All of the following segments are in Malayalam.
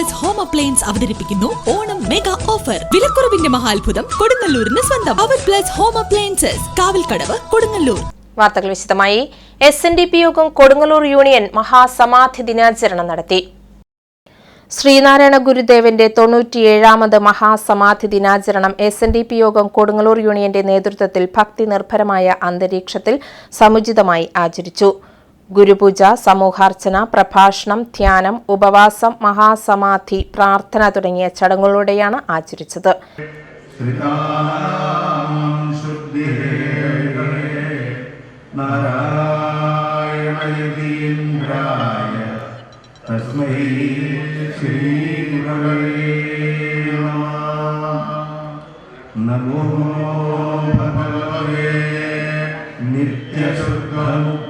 പ്ലസ് ഹോം അപ്ലയൻസ് അവതരിപ്പിക്കുന്നു ഓണം മെഗാ ഓഫർ വിലക്കുറവിന്റെ മഹാത്ഭുതം കൊടുങ്ങല്ലൂരിന് സ്വന്തം. അവർ plus home appliances Kavalkadavu Kodungallur. വാർത്തകൾ വിശദമായി. എസ് എൻ ഡി പി യോഗം കൊടുങ്ങല്ലൂർ യൂണിയൻ മഹാസമാധി ദിനാചരണം നടത്തി. ശ്രീനാരായണ ഗുരുദേവന്റെ തൊണ്ണൂറ്റിയേഴാമത് മഹാസമാധി ദിനാചരണം എസ് എൻ ഡി പി യോഗം കൊടുങ്ങല്ലൂർ യൂണിയന്റെ നേതൃത്വത്തിൽ ഭക്തി നിർഭരമായ അന്തരീക്ഷത്തിൽ സമുചിതമായി ആചരിച്ചു. ഗുരുപൂജ സമൂഹാർച്ചന പ്രഭാഷണം ധ്യാനം ഉപവാസം മഹാസമാധി പ്രാർത്ഥന തുടങ്ങിയ ചടങ്ങുകളോടെയാണ് ആചരിച്ചത്. നമോ. ഭഗവേ നിത്യശുദ്ധമുക്തമഹാത്മനേ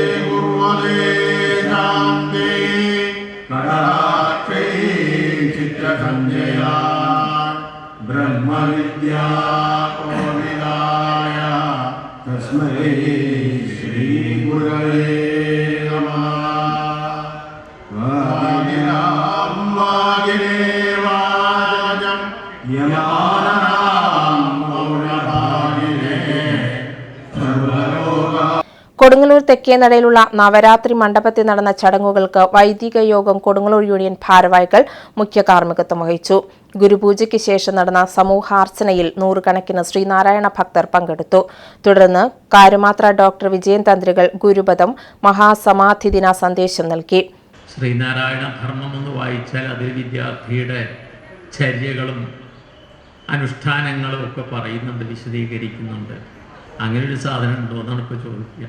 ബ്രഹ്മവിദ്യാ തെക്കേ സർവലോക കൊടുങ്ങല്ലൂർ നവരാത്രി മണ്ഡപത്തിൽ നടന്ന ചടങ്ങുകൾക്ക് വൈദിക യോഗം കൊടുങ്ങല്ലൂർ യൂണിയൻ ഭാരവാഹികൾ മുഖ്യ കാർമ്മികത്വം വഹിച്ചു. ഗുരുപൂജയ്ക്ക് ശേഷം നടന്ന സമൂഹാർച്ചനയിൽ നൂറുകണക്കിന് ശ്രീനാരായണ ഭക്തർ പങ്കെടുത്തു. തുടർന്ന് കാരുമാത്ര ഡോക്ടർ വിജയൻ തന്ത്രികൾ ഗുരുപദം മഹാസമാധി ദിന സന്ദേശം നൽകി. ശ്രീനാരായണ ധർമ്മം എന്ന് വായിച്ചാൽ അതിൽ വിദ്യാർത്ഥിയുടെ ചര്യകളും അനുഷ്ഠാനങ്ങളും ഒക്കെ പറയുന്നുണ്ട് വിശദീകരിക്കുന്നുണ്ട്. അങ്ങനെ ഒരു സാധനം ഉണ്ടോ എന്നാണ് ഇപ്പോൾ ചോദിക്കുക.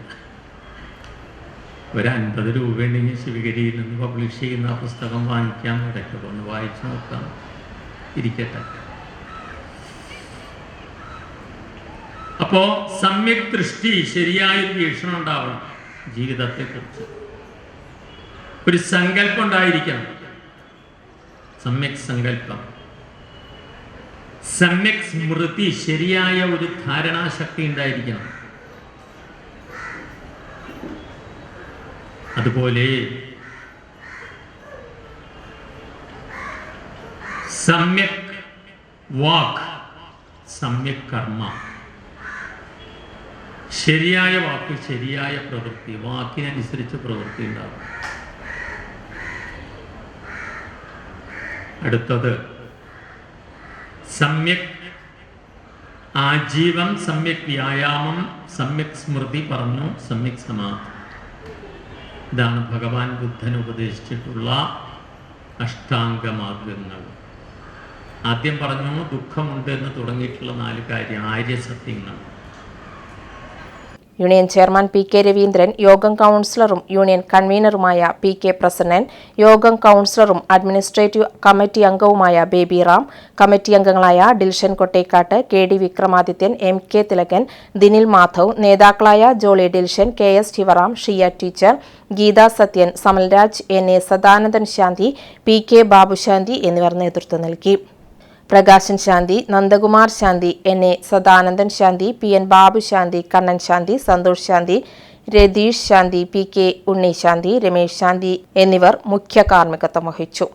ഒരു അൻപത് രൂപ ഉണ്ടെങ്കിൽ ശിവഗിരിയിൽ നിന്ന് പബ്ലിഷ് ചെയ്യുന്ന പുസ്തകം വാങ്ങിക്കാൻ ഇടയ്ക്ക് ഒന്ന് വായിച്ചു നോക്കാം. ഇരിക്കട്ടെ. അപ്പോ സമ്യക് ദൃഷ്ടി ശരിയായ വീക്ഷണം ഉണ്ടാവണം ജീവിതത്തെക്കുറിച്ച്. ഒരു സങ്കല്പം ഉണ്ടായിരിക്കണം. സമ്യക് സങ്കല്പം. സമ്യക് സ്മൃതി ശരിയായ ഒരു ധാരണാശക്തി ഉണ്ടായിരിക്കണം. അതുപോലെ സമ്യക് വാക്ക് സമ്യക് കർമ്മ. ശരിയായ വാക്ക് ശരിയായ പ്രവൃത്തി വാക്കിനനുസരിച്ച് പ്രവൃത്തി ഉണ്ടാവും. അടുത്തത് സമ്യക് ആജീവം സമ്യക് വ്യായാമം സമ്യക് സ്മൃതി പറഞ്ഞു സമ്യക് സമാധി. ഇതാണ് ഭഗവാൻ ബുദ്ധൻ ഉപദേശിച്ചിട്ടുള്ള അഷ്ടാംഗ മാർഗങ്ങൾ ആദ്യം പറഞ്ഞു ദുഃഖമുണ്ട് എന്ന് തുടങ്ങിയിട്ടുള്ള നാല് കാര്യം സത്യങ്ങളാണ് union chairman P K Raveendran യോഗം കൗൺസിലറും യൂണിയൻ കൺവീനറുമായ പി കെ പ്രസന്നൻ യോഗം കൗൺസിലറും അഡ്മിനിസ്ട്രേറ്റീവ് കമ്മിറ്റി അംഗവുമായ ബേബി റാം കമ്മിറ്റി അംഗങ്ങളായ Dilshan Kottekkat K D Vikramadithyan M K Thilakan Dinil Madhav നേതാക്കളായ Jolly Dilshan K S Sivaram Shiya teacher Geetha Sathyan Samalraj N A Sadanandan Shanthi P K Babushanthi എന്നിവർ നേതൃത്വം നൽകി. Prakashan Shanthi Nandakumar Shanthi N. A. Sadanandan Shanthi P. N. Babu Shanthi Kannan Shanthi Santhosh Shanthi Ratheesh Shanthi P. K. Unni Shanthi Ramesh Shanthi എന്നിവർ മുഖ്യ കാർമ്മികത്വം വഹിച്ചു.